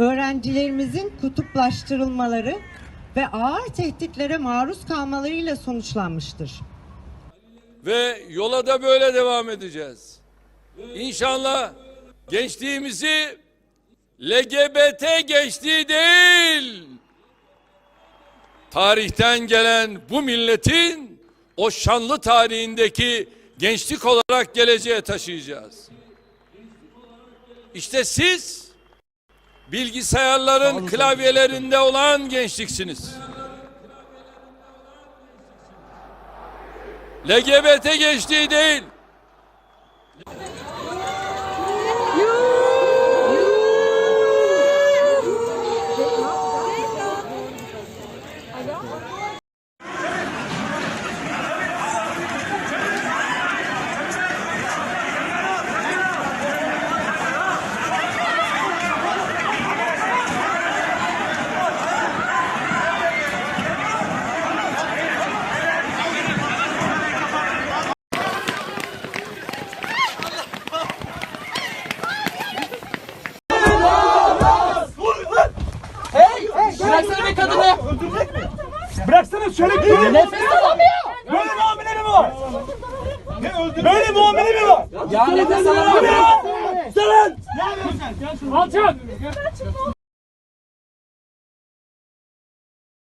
öğrencilerimizin kutuplaştırılmaları ve ağır tehditlere maruz kalmalarıyla sonuçlanmıştır. Ve yola da böyle devam edeceğiz. İnşallah gençliğimizi LGBT gençliği değil, tarihten gelen bu milletin o şanlı tarihindeki gençlik olarak geleceğe taşıyacağız. İşte siz bilgisayarların klavyelerinde olan gençliksiniz. LGBT gençliği değil. Bıraksana bir kadını. Bıraksana şöyle bir Nefes alamıyor. Böyle muamele mi var? Böyle muamele mi var? Ya nefes alamıyor. Sen! Alçak.